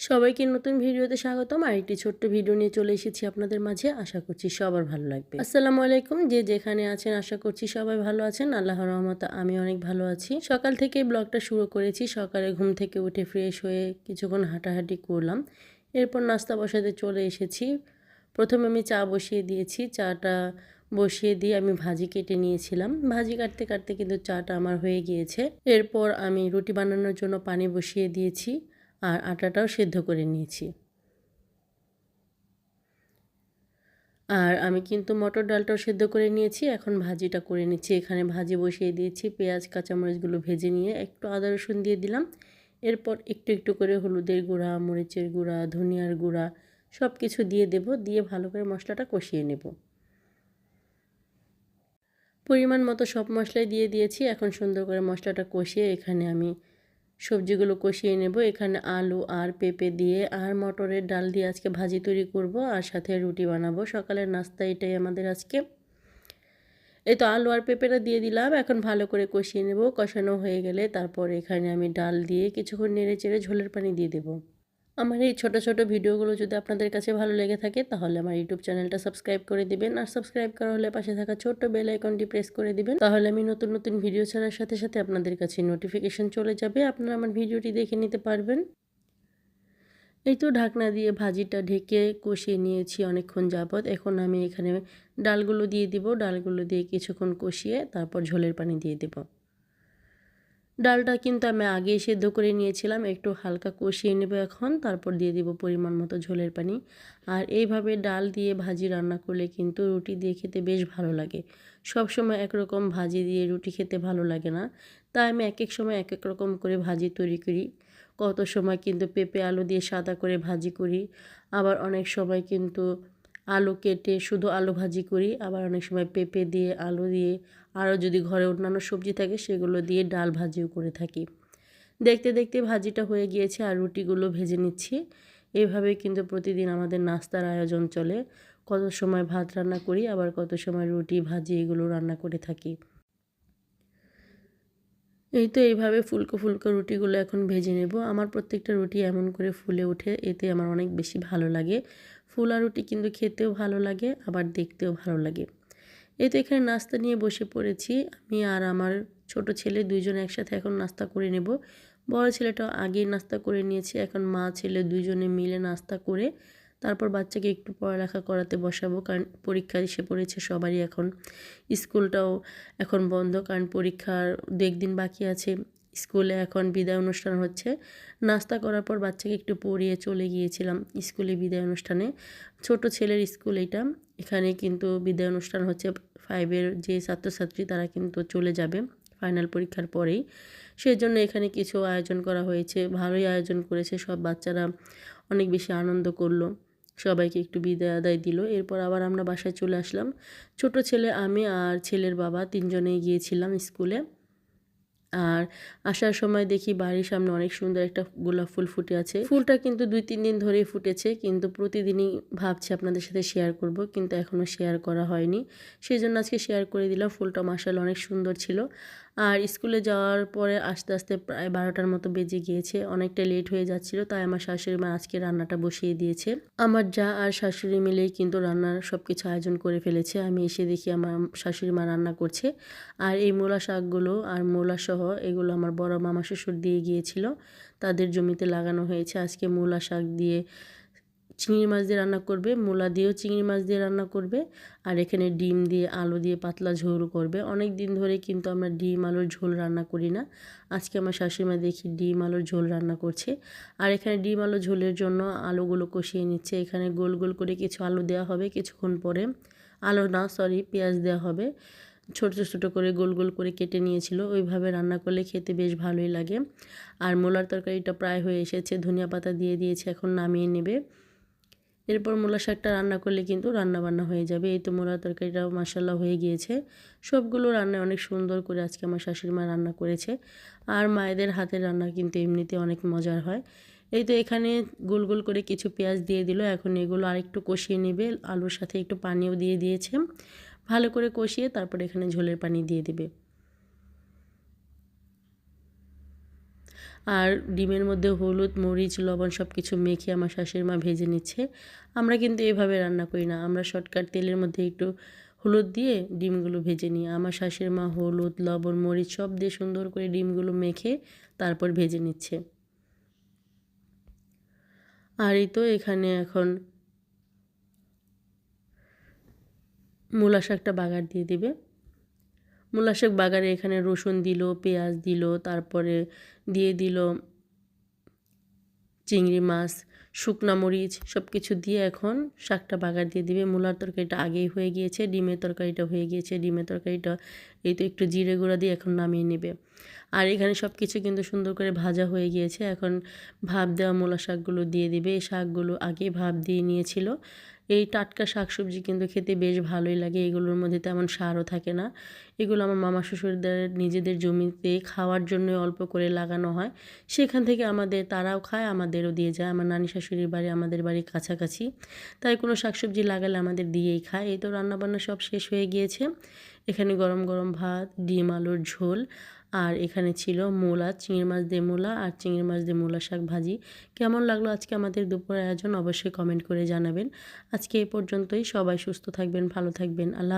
সবাইকে নতুন ভিডিওতে স্বাগতম। আর একটি ছোট্ট ভিডিও নিয়ে চলে এসেছি আপনাদের মাঝে। আশা করছি সবার ভালো লাগবে। আসসালামু আলাইকুম। যে যেখানে আছেন, আশা করছি সবাই ভালো আছেন। আল্লাহ রহমত আমি অনেক ভালো আছি। সকাল থেকে ব্লগটা শুরু করেছি। সকালে ঘুম থেকে উঠে ফ্রেশ হয়ে কিছুক্ষণ হাঁটাহাঁটি করলাম। এরপর নাস্তা বসাতে চলে এসেছি। প্রথমে আমি চা বসিয়ে দিয়েছি। চাটা বসিয়ে দিয়ে আমি ভাজি কেটে নিয়েছিলাম। ভাজি কাটতে কাটতে কিন্তু চাটা আমার হয়ে গিয়েছে। এরপর আমি রুটি বানানোর জন্য পানি বসিয়ে দিয়েছি। আর আটাটাও সেদ্ধ করে নিয়েছি। আর আমি কিন্তু মটর ডালটাও সেদ্ধ করে নিয়েছি, এখন ভাজিটা করে নিচ্ছি। এখানে ভাজি বসিয়ে দিয়েছি, পেঁয়াজ, কাঁচামরিচগুলো ভেজে নিয়ে একটু আদা রসুন দিয়ে দিলাম। এরপর একটু একটু করে হলুদের গুঁড়া, মরিচের গুঁড়া, ধনিয়ার গুঁড়া সব কিছু দিয়ে দেব, দিয়ে ভালো করে মশলাটা কষিয়ে নেব। পরিমাণ মতো সব মশলাই দিয়ে দিয়েছি, এখন সুন্দর করে মশলাটা কষিয়ে এখানে আমি সবজিগুলো কষিয়ে নেব। এখানে আলু আর পেঁপে দিয়ে আর মটরের ডাল দিয়ে আজকে ভাজি তৈরি করব আর সাথে রুটি বানাবো। সকালের নাস্তা এটাই আমাদের আজকে। এই তো আলু আর পেঁপেটা দিয়ে দিলাম। এখন ভালো করে কষিয়ে নেব। কষানো হয়ে গেলে তারপর এখানে আমি ডাল দিয়ে কিছুক্ষণ নেড়ে চেড়ে ঝোলের পানি দিয়ে দেবো। আমার এই ছোট ছোট ভিডিওগুলো যদি আপনাদের কাছে ভালো লেগে থাকে, তাহলে আমার ইউটিউব চ্যানেলটা সাবস্ক্রাইব করে দিবেন। আর সাবস্ক্রাইব করা হলে পাশে থাকা ছোট্ট বেল আইকনটি প্রেস করে দিবেন। তাহলে আমি নতুন নতুন ভিডিও ছাড়ার সাথে সাথে আপনাদের কাছে নোটিফিকেশন চলে যাবে। আপনারা আমার ভিডিওটি দেখে নিতে পারবেন। এই তো ঢাকনা দিয়ে ভাজিটা ঢেকে কষিয়ে নিয়েছি অনেকক্ষণ যাবৎ। এখন আমি এখানে ডালগুলো দিয়ে দিব। ডালগুলো দিয়ে কিছুক্ষণ কষিয়ে তারপর ঝোলের পানি দিয়ে দেবো। ডালটা কিন্তু আমি আগে সেদ্ধ করে নিয়েছিলাম, একটু হালকা কষিয়ে নেব এখন, তারপর দিয়ে দিব পরিমাণ মতো ঝোলের পানি। আর এইভাবে ডাল দিয়ে ভাজি রান্না করলে কিন্তু রুটি দিয়ে খেতে বেশ ভালো লাগে। সব সময় একরকম ভাজি দিয়ে রুটি খেতে ভালো লাগে না। তাই আমি এক এক সময় এক এক রকম করে ভাজি তৈরি করি। কত সময় কিন্তু পেঁপে আলু দিয়ে সাদা করে ভাজি করি। আবার অনেক সময় কিন্তু আলু কেটে শুধু আলু ভাজি করি। আবার অনেক সময় পেঁপে দিয়ে, আলু দিয়ে আরও যদি ঘরে অন্যান্য সবজি থাকে, সেগুলো দিয়ে ডাল ভাজিও করে থাকি। দেখতে দেখতে ভাজিটা হয়ে গিয়েছে আর রুটিগুলো ভেজে নিচ্ছি। এইভাবে কিন্তু প্রতিদিন আমাদের নাস্তার আয়োজন চলে। কত সময় ভাত রান্না করি, আবার কত সময় রুটি, ভাজি এগুলো রান্না করে থাকি। এই তো এইভাবে ফুলকো ফুলকো রুটিগুলো এখন ভেজে নেব। আমার প্রত্যেকটা রুটি এমন করে ফুলে ওঠে, এতে আমার অনেক বেশি ভালো লাগে। ফুলা রুটি কিন্তু খেতেও ভালো লাগে, আবার দেখতেও ভালো লাগে। এই তো এখানে নাস্তা নিয়ে বসে পড়েছি। আমি আর আমার ছোট ছেলে দুইজন একসাথে এখন নাস্তা করে নেব। বড় ছেলেটা আগেই নাস্তা করে নিয়েছে। এখন মা ছেলে দুজনে মিলে নাস্তা করে তারপর বাচ্চাকে একটু পড়ালেখা করাতে বসাবো। কারণ পরীক্ষা এসে পড়েছে, সবারই এখন স্কুলটাও এখন বন্ধ। কারণ পরীক্ষার দু একদিন বাকি আছে। স্কুলে এখন বিদায় অনুষ্ঠান হচ্ছে। নাস্তা করার পর বাচ্চাকে একটু পড়িয়ে চলে গিয়েছিলাম স্কুলে বিদায় অনুষ্ঠানে। ছোট ছেলের স্কুল এটা। এখানে কিন্তু বিদায় অনুষ্ঠান হচ্ছে ফাইভের যে ছাত্রছাত্রী তারা কিন্তু চলে যাবে ফাইনাল পরীক্ষার পরেই। সেই জন্য এখানে কিছু আয়োজন করা হয়েছে, ভালোই আয়োজন করেছে, সব বাচ্চারা অনেক বেশি আনন্দ করল, সবাইকে একটু বিদায় আদায় দিল। এরপর আবার আমরা বাসায় চলে আসলাম। ছোট ছেলে আমি আর ছেলের বাবা তিনজনেই গিয়েছিলাম স্কুলে। আর আসার সময় দেখি বাড়ির সামনে অনেক সুন্দর একটা গোলাপ ফুল ফুটে আছে। ফুলটা কিন্তু দুই, তিন দিন ধরেই ফুটেছে, কিন্তু প্রতিদিনই ভাবছি আপনাদের সাথে শেয়ার করব, কিন্তু এখনও শেয়ার করা হয়নি। সেই জন্য আজকে শেয়ার করে দিলাম, ফুলটা মাসাল অনেক সুন্দর ছিল। আর স্কুলে যাওয়ার পরে আস্তে আস্তে প্রায় বারোটার মতো বেজে গিয়েছে। অনেকটা লেট হয়ে যাচ্ছিল, তাই আমার শাশুড়ি মা আজকে রান্নাটা বসিয়ে দিয়েছে। আমার যা আর শাশুড়ি মিলেই কিন্তু রান্নার সব কিছু আয়োজন করে ফেলেছে। আমি এসে দেখি আমার শাশুড়ি মা রান্না করছে। আর এই মূলা শাকগুলো আর মূলা সহ এগুলো আমার বড় মামা শ্বশুর দিয়ে গিয়েছিল। তাদের জমিতে লাগানো হয়েছে। আজকে মূলা শাক দিয়ে চিংড়ি মাছ দিয়ে রান্না করবে, মূলা দিয়েও চিংড়ি মাছ দিয়ে রান্না করবে, আর এখানে ডিম দিয়ে আলু দিয়ে পাতলা ঝোল করবে। অনেক দিন ধরে কিন্তু আমরা ডিম আলুর ঝোল রান্না করি না। আজকে আমার শাশুড়িমা দেখি ডিম আলুর ঝোল রান্না করছে। আর এখানে ডিম আলু ঝোলের জন্য আলুগুলো কষিয়ে নিচ্ছে। এখানে গোল গোল করে কিছু আলু দেওয়া হবে কিছুক্ষণ পরে। আলু না সরি পেঁয়াজ দেওয়া হবে। ছোট ছোট করে গোল গোল করে কেটে নিয়েছিল। ওইভাবে রান্না করলে খেতে বেশ ভালোই লাগে। আর মোলার তরকারিটা প্রায় হয়ে এসেছে। ধনিয়া পাতা দিয়ে দিয়েছে, এখন নামিয়ে নেবে। এরপর মূলা শাকটা রান্না করলে কিন্তু রান্না বান্না হয়ে যাবে। এই তো মূলা তরকারিটাও মাসাল্লাহ হয়ে গিয়েছে। সবগুলো রান্না অনেক সুন্দর করে আজকে আমার শাশুড়ি মা রান্না করেছে। আর মায়েদের হাতের রান্না কিন্তু এমনিতে অনেক মজার হয়। এই তো এখানে গোল গোল করে কিছু পেঁয়াজ দিয়ে দিল। এখন এগুলো আরেকটু কষিয়ে নেবে। আলুর সাথে একটু পানিও দিয়ে দিয়েছে। ভালো করে কষিয়ে তারপর এখানে ঝোলের পানি দিয়ে দিবে। আর ডিমের মধ্যে হলুদ, মরিচ, লবণ সব কিছু মেখে আমার শাশুড়ি মা ভেজে নিচ্ছে। আমরা কিন্তু এভাবে রান্না করি না। আমরা শর্টকাট তেলের মধ্যে একটু হলুদ দিয়ে ডিমগুলো ভেজে নিই। আমার শাশুড়ি মা হলুদ, লবণ, মরিচ সব দিয়ে সুন্দর করে ডিমগুলো মেখে তারপর ভেজে নিচ্ছে। আর এই তো এখানে এখন মূলা শাকটা বাগার দিয়ে দিবে। মূলা শাক বাগারে এখানে রসুন দিল, পেঁয়াজ দিল, তারপরে দিয়ে দিল চিংড়ি মাছ, শুকনা মরিচ সব কিছু দিয়ে এখন শাকটা বাগার দিয়ে দিবে। মূলার তরকারিটা আগেই হয়ে গিয়েছে, ডিমের তরকারিটা হয়ে গিয়েছে, ডিমের তরকারিটা এই তো একটু জিরে গুঁড়া দিয়ে এখন নামিয়ে নেবে। আর এখানে সব কিছু কিন্তু সুন্দর করে ভাজা হয়ে গিয়েছে। এখন ভাপ দেওয়া মূলা শাকগুলো দিয়ে দিবে। এই শাকগুলো আগে ভাপ দিয়ে নিয়েছিল। এই টাটকা শাকসবজি কিন্তু খেতে বেশ ভালোই লাগে। এগুলোর মধ্যে তেমন সারও থাকে না। এগুলো আমার মামা শ্বশুরদের নিজেদের জমিতে খাওয়ার জন্য অল্প করে লাগানো হয়। সেখান থেকে আমাদের তারাও খায়, আমাদেরও দিয়ে যায়। আমার নানি শাশুড়ির বাড়ি আমাদের বাড়ির কাছাকাছি। তাই কোনো শাকসবজি লাগালে আমাদের দিয়েই খায়। এই তো রান্নাবান্না সব শেষ হয়ে গিয়েছে। এখানে গরম গরম ভাত, ডিম, আলুর ঝোল, আর এখানে ছিল মোলা, চিংড়ি মাছ দিয়ে মোলা আর চিংড়ি মাছ দিয়ে মোলা শাক ভাজি। কেমন লাগল আজকে আমাদের দুপুর আয়োজন? অবশ্যই কমেন্ট করে জানাবেন। আজকে এ পর্যন্তই। সবাই সুস্থ থাকবেন, ভালো থাকবেন। আল্লাহ